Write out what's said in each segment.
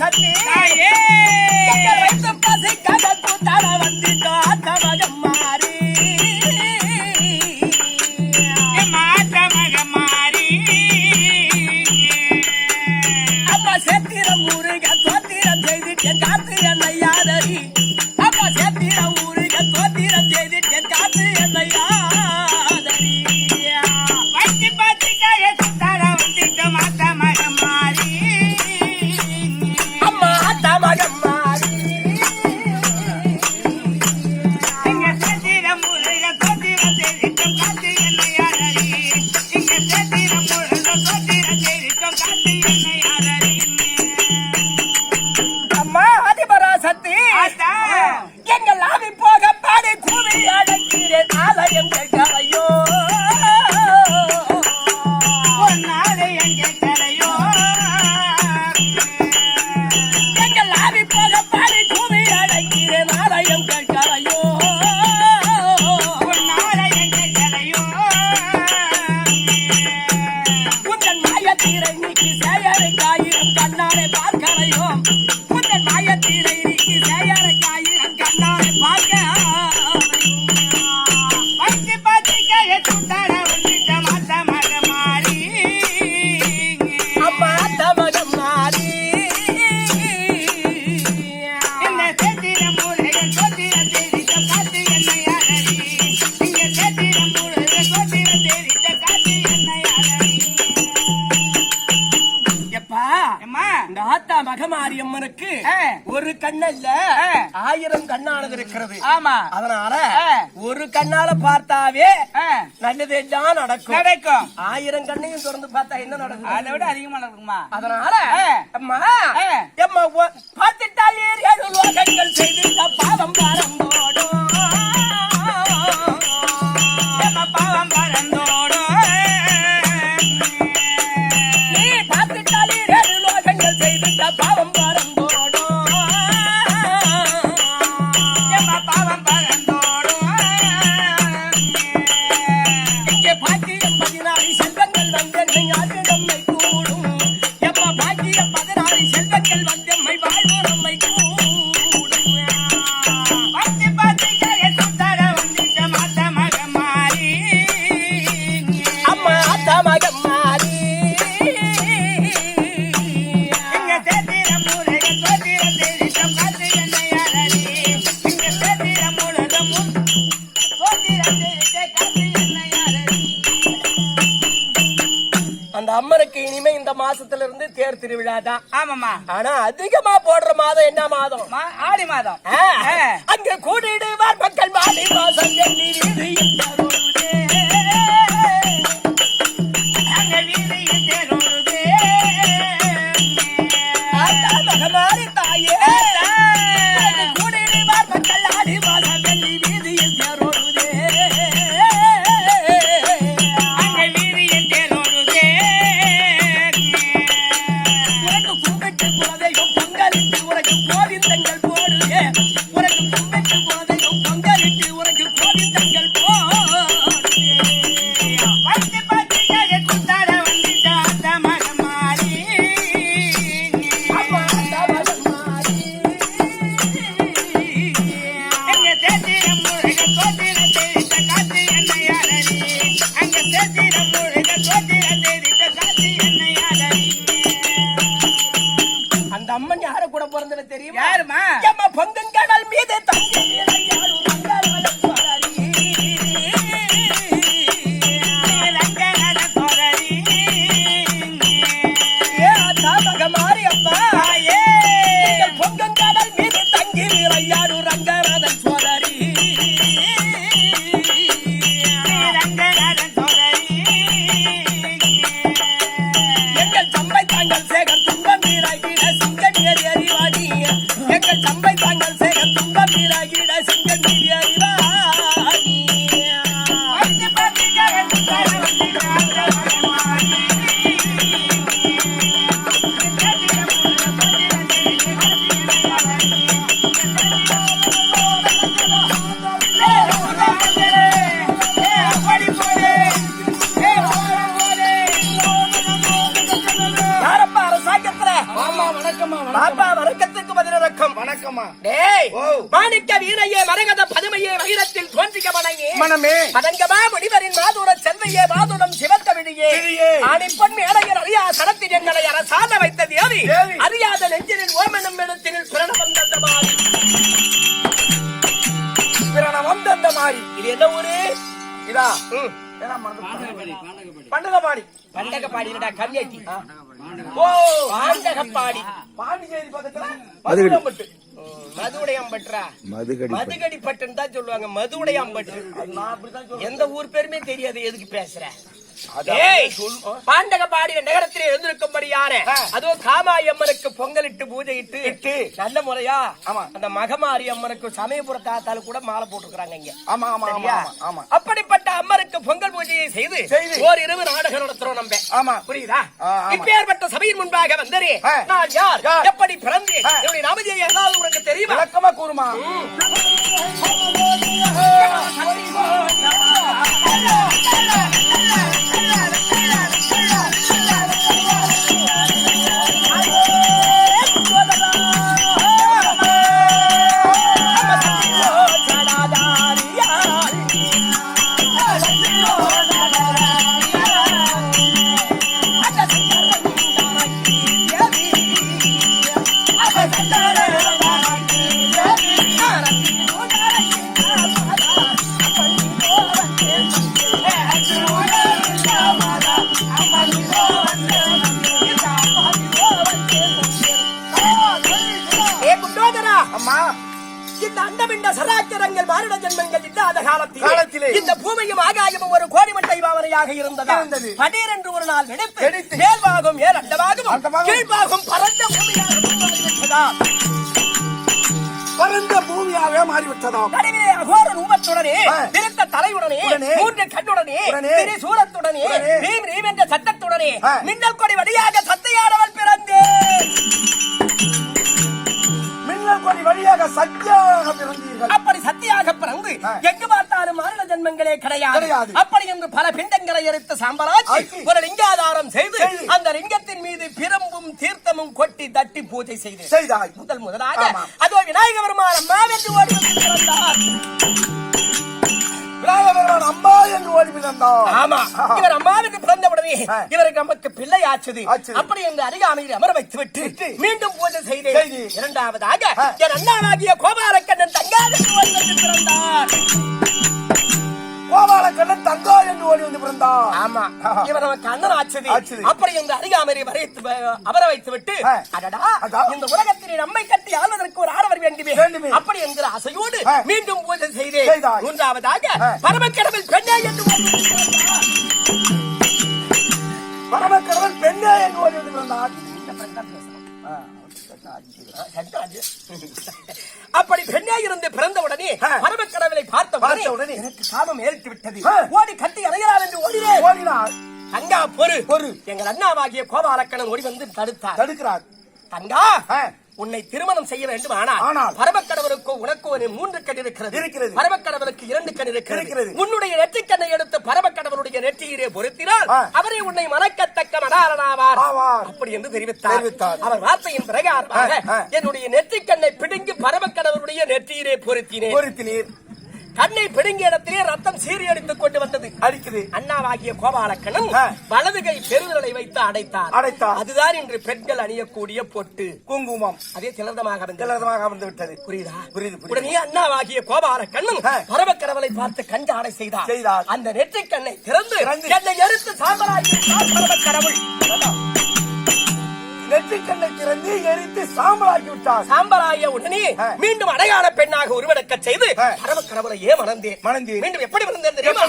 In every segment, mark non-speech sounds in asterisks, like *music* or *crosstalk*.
சட்டி மாரியம்மனுக்கு ஒரு கண்ணல்ல ஆயிரம் கண்ணானது இருக்கிறது. ஆமா. அதனால ஒரு கண்ணால பார்த்தாவே நல்லதே நடக்கும். நடக்கும். ஆயிரம் கண்ணையும் திறந்து பார்த்தா என்ன நடக்கும் அதை விட அதிகமா நடக்குமா? அதனால அம்மா அம்மா பார்த்துட்டால் ஏரியாடு செய்து பாவம் பறந்தோடும் பாவம் பறந்தோடும் இந்த மாசத்துல இருந்து தேர் திருவிழா தான். ஆமாமா ஆனா அதிகமா போடுற மாதம் என்ன மாதம்? ஆடி மாதம். அங்க கூடிடுவார் மக்கள் மாலை மாசம் தெரியும்? பாப்பா வணக்கத்துக்கு பதில் வணக்கம் வணக்கமா டேய் மாணிக்க வீணையே மரகத பதுமையே மகிரத்தில் தோன்றிய மனமே மனமே. பதங்கமா முடிவரின் மாதூர செல்வையே மாதுரம் சிவத்தமிழியே ஆணிப்பொன் மேடையில் அறியா சரத்தில் எங்களை அரசாத வைத்த தேவி அறியாத நெஞ்சினில் ஓமனம் இடத்தினில் பிரணம் தந்த மாறி. பிரணவம் இது என்ன ஊரு? இதா. பண்டகபாடி பண்டகபாடி கல்யாட்டி ஓ காமாய் அம்மனுக்கு பொங்கலிட்டு பூஜையிட்டு இட்டு. நல்ல முறையா அந்த மகமாரி அம்மனுக்கு சமயபுர தாத்தால கூட மாலை போட்டுக்கிறாங்க இங்க. அப்படிப்பட்ட அம்மனுக்கு செய்து செய்து. ஓர் இரவு நாடகம் நடத்துறோம் நம்ம ஆமா. புரியுதா. இப்பேற்பட்ட சபையின் முன்பாக வந்தரே. நான் யார்? எப்படி பிறந்தேன். என்னுடைய நாமஜெய ஏதாவது உனக்கு தெரியுமா விளக்கமா கூறுமா ஏ காலத்திலே இந்த பூமியும் ஆகாயமும் ஒரு கோடிமட்டை பாவனையாக இருந்ததா. படீர் என்று ஒரு நாள் வெடித்து. மேல்பாகம் ஏர் அண்டமாகவும். கீழ்பாகம் பரந்த பூமியாக. பரந்த பூமியாவே மாறிவிட்டதாம் நடுவிலே அகோர ரூபத்துடனே. பிறந்த தலையுடனே. மூன்று கண்ணுடனே உடனே. திரிசூலத்துடனே உடனே. ரீம் ரீம் என்ற சத்தத்துடனே. மின்னல் கொடி வழியாக சத்தையானவள் பிறந்தேன் மின்னல் கொடி வழியாக சத்தியாக பிறந்தீர்கள் ஆ. எங்கு பார்த்தாலும் மரண ஜென்மங்களே கிடையாது கிடையாது. அப்படி என்று பல பிண்டங்களை சாம்பலாச்சு ஆக்கி. ஒரு லிங்காதாரம் செய்து. அந்த லிங்கத்தின் மீது பிரம்பும் தீர்த்தமும் கொட்டி தட்டி பூஜை செய்து முதல் முதலாக. அதோ விநாயக பெருமான் அம்மாவென்று ஓடி வந்து பிறந்தார் விநாயகர் அம்மா என்று ஓடி பிறந்தார் ஆமா இவர் அம்மாவுக்கு பிறந்த உடனே ஆ. இவருக்கு நமக்கு பிள்ளை ஆச்சுது ஆச்சுது. அப்படி என்று அருகாமையில் அமர வைத்து விட்டு விட்டு. மீண்டும் பூஜை செய்தேன் செய்து. இரண்டாவதாக ஆ. என் அண்ணாவாகிய கோபாலக்கண்ணன் தங்காவென்று ஓடி வந்து பிறந்தார் கோபாலக்கண்ணன் தங்கா என்று ஓடி வந்து ஆமா இவர் நமக்கு அண்ணன் ஆச்சது. அப்படி இந்த அருகாமரை வரைத்து அமர வைத்து விட்டு. இந்த உலகத்திலே நம்மை கட்டி ஆடவர் வேண்டுமே. அப்படி என்கிற ஆசையோடு. மீண்டும் பூஜை செய்தேன். மூன்றாவதாக ஆ. பரமக்கடவில் பெண்ணே என்று. பரமக்கடவன் பெண்ணே என்று அப்படி பெண்ணே இருந்து பிறந்த உடனே. பரமக்கடவுளை பார்த்த உடனே எனக்கு காமம் ஏறிட்டு விட்டது. ஓடி கட்டி அறையலாம் என்று ஓடினேன் ஓடினார் தங்கா பொறு பொறு. எங்கள் அண்ணாவாகிய கோபாலக்கணன் ஓடி வந்து தடுத்தார் தடுக்கிறார் தங்கா உன்னை திருமணம் செய்ய வேண்டும் ஆனால் ஆனால் பரமக்கடவுளுக்கு உனக்கு ஒரு மூன்று கண் இருக்கிறது இருக்கிறது. பரமக்கடவுளுக்கு இரண்டு கண் இருக்கிறது. உன்னுடைய நெற்றிக்கண்ணை எடுத்து பரமக்கடவுளுடைய நெற்றியிலே பொருத்தினால். அவரே உன்னை மணக்கத்தக்க ஆவார். அப்படி என்று தெரிவித்தார். அவர் வார்த்தையின் பிரகாரமாக. என்னுடைய நெற்றிக்கண்ணை பிடுங்கி பரமக்கடவுளுடைய நெற்றியிலே பொருத்தினேன் பொருத்தினீர் கண்ணை பிடுங்கிய இடத்திலே ரத்தம் சீறி அடித்துக் கொண்டு வந்தது அடிக்குது அண்ணாவாகிய கோபாலக்கண்ணன் ஆ. வலது கை பெருவிரலை வைத்து அடைத்தார் அடைத்தார். அதுதான் இன்று பெண்கள் அணியக்கூடிய பொட்டு குங்குமம் அதே திலதமாக திலகமாக வந்து விட்டது புரியுதா புரியுது. உடனே அண்ணாவாகிய கோபால கண்ணன் ஆ. பரமக்கடவுளை பார்த்து கஞ்சாடை செய்தார் செய்தார். அந்த நெற்றிக் கண்ணை திறந்து. என்னை எடுத்து சாம்பலாக்கி பரமக்கடவுள் நெற்றிக்கண்ணை திறந்து எரித்து சாம்பலாக்கி விட்டார் சாம்பலாய உடனே. மீண்டும் அடையாள பெண்ணாக உருவெடுக்க செய்து ஆ. பரமக்கடவுளை ஏன் மணந்தேன் மணந்தீர். மீண்டும் எப்படி மணந்தேன் தெரியுமா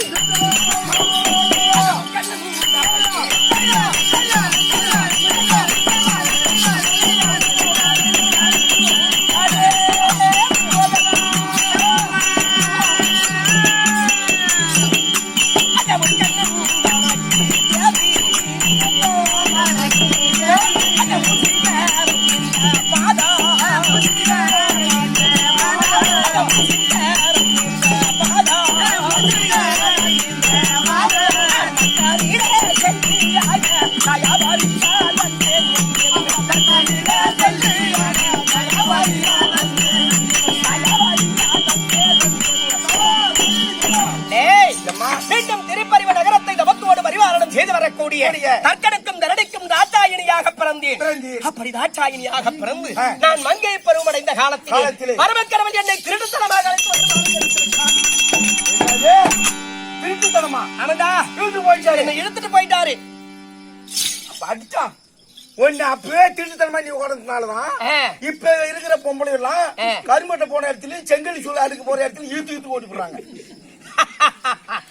பரிவாரணம் செய்து வரக்கூடிய கூடிய. தற்கடுக்கும் தரடிக்கும் தாட்சாயினியாக பிறந்தேன். அப்படி தாட்சாயினியாக பிறந்து. நான் மங்கை பருவமடைந்த காலத்திலே. பரமக்கடவுள் என்னை திருடுத்தனமாக? திருட்டுத்தனமா ஆனந்தா இழுத்து போயிட்டாரு என்னை இழுத்துட்டு போயிட்டாரு அடிச்சான் ஒன்னு அப்பவே திருட்டுத்தனமா நீ உடனதுனாலதான். இப்ப இருக்கிற பொம்பளை எல்லாம். கருமட்டை போன இடத்துலயும் செங்கல் சூழல் அடுக்கு போற இடத்துல இழுத்து இழுத்து போடுறாங்க ஏய், *laughs*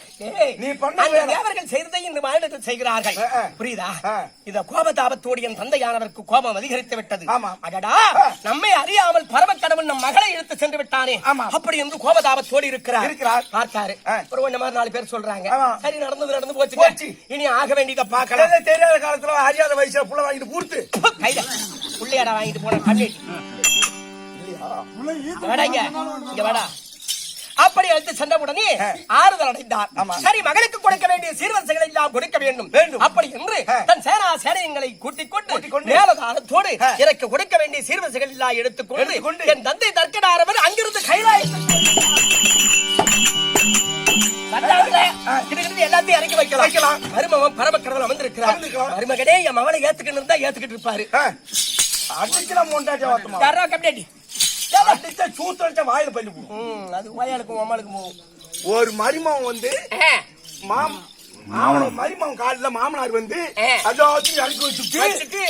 நீ பண்ண அந்த. தேவர்கள் செய்ததை இந்த மாநிலத்தில் செய்கிறார்கள். புரியுதா. இந்த கோபதாபத்தோடு என் தந்தையானவருக்கு கோபம் அதிகரித்து விட்டது. அடடா. நம்மை அறியாமல் பரமக்கடவுள் நம் மகளை இழுத்து சென்று விட்டானே ஆமா. அப்படி என்று கோபதாபத்தோடு இருக்கிறார் இருக்கிறார். பார்த்தாரு. ஒரு இந்த மாதிரி நாலு பேர் சொல்றாங்க. சரி நடந்தது நடந்து போச்சு. இனி ஆக வேண்டியதை பார்க்கலாம் தெரியாத காலத்துல அறியாத வயசுல புள்ள வாங்கிட்டு கூர்த்து கையில புள்ளையாடா வாங்கிட்டு போன கண்ணீர் இங்க வாடா அப்படி அழைத்து சென்ற உடனே ஆ. ஆறுதல் அடைந்தார். சரி மகளுக்கு கொடுக்க வேண்டிய சீர்வரிசைகளை எல்லாம் கொடுக்க வேண்டும் வேண்டும். அப்படி என்று. தன் சேனா சேனையங்களை கூட்டிக் கொண்டு மேலதாரத்தோடு. எனக்கு கொடுக்க வேண்டிய சீர்வரிசைகள் எல்லாம் எடுத்துக்கொண்டு என் தந்தை தர்க்கடாரவர் அங்கிருந்து. கிடுகிடுன்னு எல்லாத்தையும் இறக்கி வைக்கலாம் வைக்கலாம். மருமகன் பரமக்கடவுள் அமர்ந்திருக்கிறார். மருமகனே என் மகனை ஏத்துக்கிட்டு இருந்தா ஏத்துக்கிட்டு இருப்பாரு அடிச்சுல அடிச்சா சூத்து அடிச்சா வாயில பள்ளி போடும் ம், அது போகும். ஒரு மருமகன் வந்து மாம் மாமனார். மருமகன் காலில மாமனார் வந்து இறக்கி வச்சுட்டு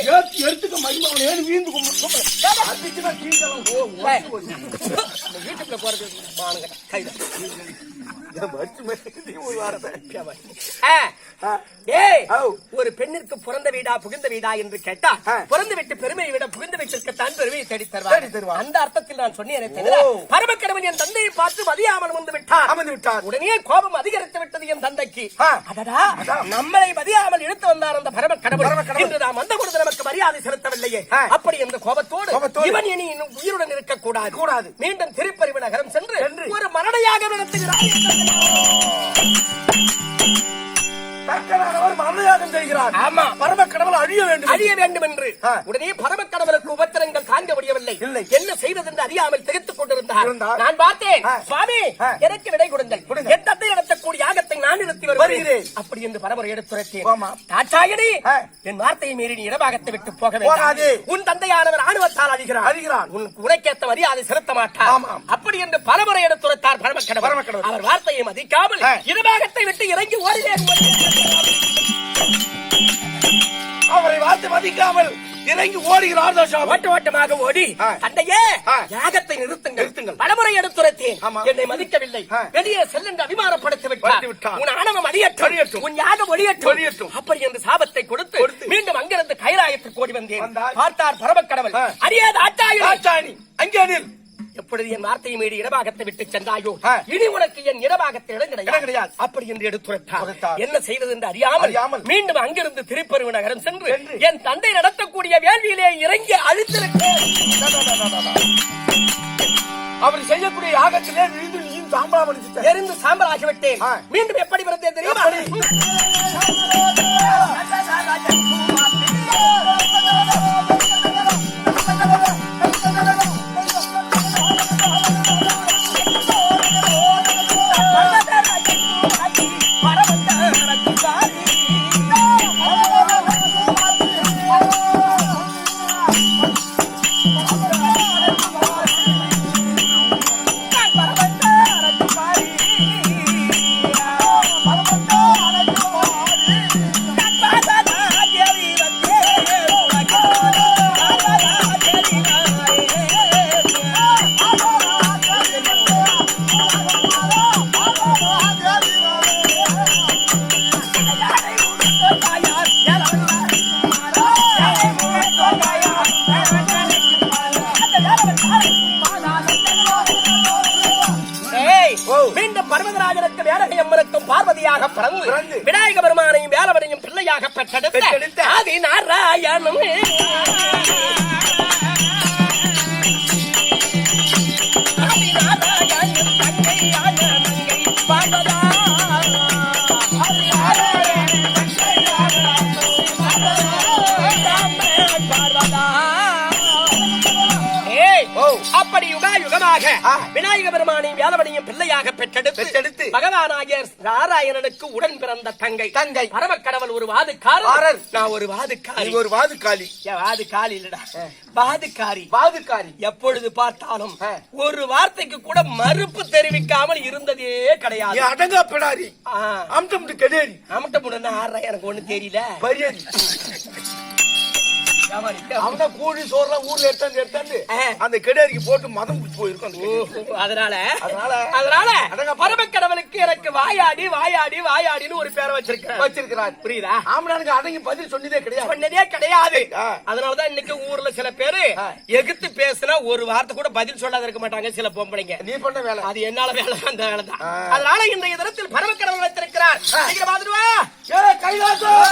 எடுத்துக்க வீந்து வீட்டுக்குள்ள போறது ஒரு பெண்ணிற்கு பிறந்த வீடா புகுந்த வீடா என்று கேட்டா. பிறந்த வீட்டு பெருமையை விட புகுந்த வீட்டிற்கு தான் பெருமையை தேடி தருவார். அந்த அர்த்தத்தில் நான் சொன்னேன். பரமக்கடவன் என் தந்தையை பார்த்து மதியாமல் வந்து விட்டார். அமர்ந்து விட்டார். உடனே கோபம் அதிகரித்து விட்டது என் தந்தைக்கு. அடடா. நம்மளை மதியாமல் இழுத்து வந்தார் அந்த பரமக்கடவுள் பரமக்கடவுள். இன்று நாம் வந்த பொழுது நமக்கு மரியாதை செலுத்தவில்லையே. அப்படி என்ற கோபத்தோடு. இவன் இனி இன்னும் உயிருடன் இருக்க கூடாது கூடாது. மீண்டும் திருப்பறிவு நகரம் சென்று சென்று. ஒரு மரணையாக நடத்துகிறார் தக்கனானவர் மரணயாகம் செய்கிறார் ஆமா. பரம கடவுள் அழிய வேண்டும் அழிய வேண்டும் என்று ஆ. உடனே பரமக்கடவுளுக்கு உபத்திரங்கள் தாங்க முடியவில்லை இல்லை. என்ன செய்வது என்று அறியாமல் திகைத்துக் கொண்டிருந்தார். நான் பார்த்தேன். சுவாமி. எனக்கு விடை கொடுங்கள் கொடுங்க. என் தந்தை நடத்தக்கூடிய யாகத்தை நான் நிறுத்தி வருகிறேன் வருகிறேன். அப்படி என்று பரமரை எடுத்துரைத்தேன் ஆமா. தாட்சாயணி ஆ. என் வார்த்தையை மீறி நீ இடபாகத்தை விட்டு போக. வேண்டாம் உன் தந்தையானவர் ஆணுவத்தால் அழிகிறார் அழிகிறார். உன் உனக்கேத்த மரியாதை செலுத்த மாட்டார். அப்படி என்று பலமுறை எடுத்துரைத்தார் பரமக்கடவுள். அவர் வார்த்தையை மதிக்காமல். இடபாகத்தை விட்டு இறங்கி ஓடினேன் அவரை வார்த்தை மதிக்காமல் இறங்கி ஓடுகிறார் ஓட்ட ஓட்டமாக ஓடி. தந்தையே. யாகத்தை நிறுத்துங்கள் நிறுத்துங்கள். பலமுறை எடுத்துரைத்தேன். என்னை மதிக்கவில்லை. வெளியே செல்லென்று அபிமானப்படுத்தி படுத்தி விட்டார். உன் ஆணவம் அழியட்டும். உன் யாகம் ஒளியட்டும் ஒழியட்டும். அப்படி என்று சாபத்தை கொடுத்து. மீண்டும் அங்கிருந்து கைலாயத்துக்கு ஓடி வந்தேன். பார்த்தார் பரமக்கடவுள் ஆ. அறியாத ஆட்டாயி ராஜாணி அங்கே நில் எப்பொழுது என் வார்த்தையை மீறி இடபாகத்தை விட்டு சென்றாயோ. இனி உனக்கு என் இடபாகத்தை இடம் கிடையாது. அப்படி என்று எடுத்துரைத்தார். என்ன செய்வது என்று அறியாமல். மீண்டும் அங்கிருந்து திருப்பருவு நகரம் சென்று. என் தந்தை நடத்தக்கூடிய வேள்வியிலே இறங்கி அழித்திருக்கேன் அவர் செய்யக்கூடிய யாகத்திலே விழுந்து நீயும் சாம்பலா எரிந்து சாம்பல் ஆகிவிட்டேன். மீண்டும் எப்படி பிறந்தேன் தெரியுமா பார்வதியாக பிறந்து. விநாயக பெருமானையும் வேலவனையும் பிள்ளையாக பெற்றெடுத்த. ஆதி நாராயணம் பார்வதா. அப்படி யுகா யுகமாக. விநாயக பெருமானையும் வேலவனையும் பிள்ளையாக பெற்றெடுத்து பகவானாகிய நாராயணனுக்கு உடன் பிறந்த தங்கை. தங்கை. பரமக்கடவுள் ஒரு வாதுக்காரர். காரர். நான் ஒரு வாதுக்காரி. ஒரு வாதுக்காளி என் வாதுக்காரி இல்லடா. வாதுக்காரி. வாதுக்காரி. எப்பொழுது பார்த்தாலும். ஒரு வார்த்தைக்கு கூட மறுப்பு தெரிவிக்காமல் இருந்ததே கிடையாது. அடங்கா பிடாரி. அம்டம் கெடேரி. ஆடுற எனக்கு ஒண்ணு தெரியல. பரியரி. அவன கூடி சோறுல ஊர்ல எடுத்தாந்து எடுத்தாந்து. அந்த கெடேரிக்கு போட்டு மதம் போயிருக்கும் அதனால? அதனால? அதனால? அடங்க- பரமக்கடவுளுக்கு எனக்கு வாயாடி வாயாடி வாயாடின்னு ஒரு பேரை வச்சிருக்கிறேன். வச்சிருக்கிறார் புரியுதா? ஆம்பளானுக்கு அடங்கி பதில் சொன்னதே கிடையாது. சொன்னதே கிடையாது. அதனாலதான் இன்னைக்கு ஊர்ல சில பேரு. எகுத்து பேசினா ஒரு வார்த்தை கூட பதில் சொல்லாத இருக்க மாட்டாங்க சில பொம்பளைங்க. நீ பண்ண வேலை. அது என்னால வேலை அந்த வேலை தான். அதனால இன்றைய தினத்தில் பரமக்கடவுள் வைத்திருக்கிறார். கைலாசம்.